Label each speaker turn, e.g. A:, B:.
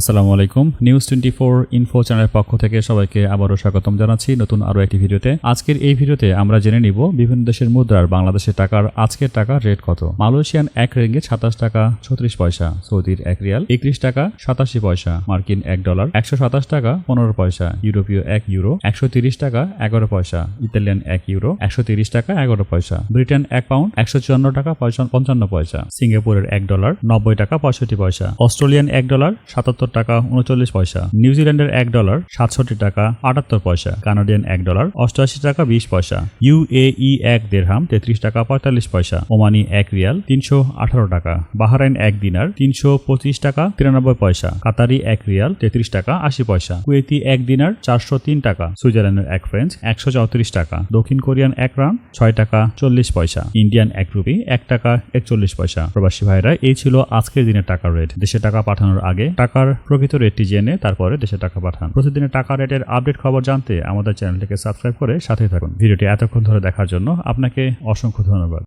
A: আসসালামু আলাইকুম। News twenty four info চ্যানেলের পক্ষ থেকে সবাইকে আবারও স্বাগতম জানাচ্ছি নতুন আরও একটি ভিডিওতে। আজকের এই ভিডিওতে আমরা জেনে নিব বিভিন্ন দেশের মুদ্রার বাংলাদেশের টাকার আজকের টাকার রেট কত। মালয়েশিয়ান এক রেঙ্গে সাতাশ টাকা ছত্রিশ পয়সা, সৌদির এক রিয়াল একত্রিশ টাকা সাতাশি পয়সা, মার্কিন এক ডলার একশো সাতাশ টাকা পনেরো পয়সা, ইউরোপীয় এক ইউরো একশো তিরিশ টাকা এগারো পয়সা, ইতালিয়ান এক ইউরো একশো তিরিশ টাকা এগারো পয়সা, ব্রিটেন এক পাউন্ড একশো চুয়ান্ন টাকা পঞ্চান্ন পয়সা, সিঙ্গাপুরের এক ডলার নব্বই টাকা পঁয়ষট্টি পয়সা, অস্ট্রেলিয়ান এক ডলার সাতাত্তর টাকা, উনচল্লিশ পয়সা। নিউজিল্যান্ডের এক ডলার, সাতষট্টি টাকা, আটাত্তর পয়সা। কানাডিয়ান এক ডলার, অষ্টআশি টাকা, বিশ পয়সা। ইউএই এক দেড়হাম, তেত্রিশ টাকা, পঁয়তাল্লিশ পয়সা। ওমানি এক রিয়াল, তিনশো আঠারো টাকা। বাহারাইন এক দিনার, তিনশো পঁচিশ টাকা, তিরানব্বই পয়সা। কাতারি এক রিয়াল, তেত্রিশ টাকা, আশি পয়সা। কুয়েতি এক দিনার, চারশো তিন টাকা। সুইজারল্যান্ডের এক ফ্রেঞ্চ, একশো চৌত্রিশ টাকা। দক্ষিণ কোরিয়ান এক রান, ছয় টাকা, চল্লিশ পয়সা। ইন্ডিয়ান এক রুপি, এক টাকা, একচল্লিশ পয়সা। প্রবাসী ভাইরা, এই ছিল আজকের দিনের টাকার রেট। দেশে টাকা পাঠানোর আগে টাকার প্রকৃত রেটটি জেনে তারপরে দেশে টাকা পাঠান। প্রতিদিনের টাকা রেটের আপডেট খবর জানতে আমাদের চ্যানেলটিকে সাবস্ক্রাইব করে সাথে থাকুন। ভিডিওটি এতক্ষণ ধরে দেখার জন্য আপনাকে অসংখ্য ধন্যবাদ।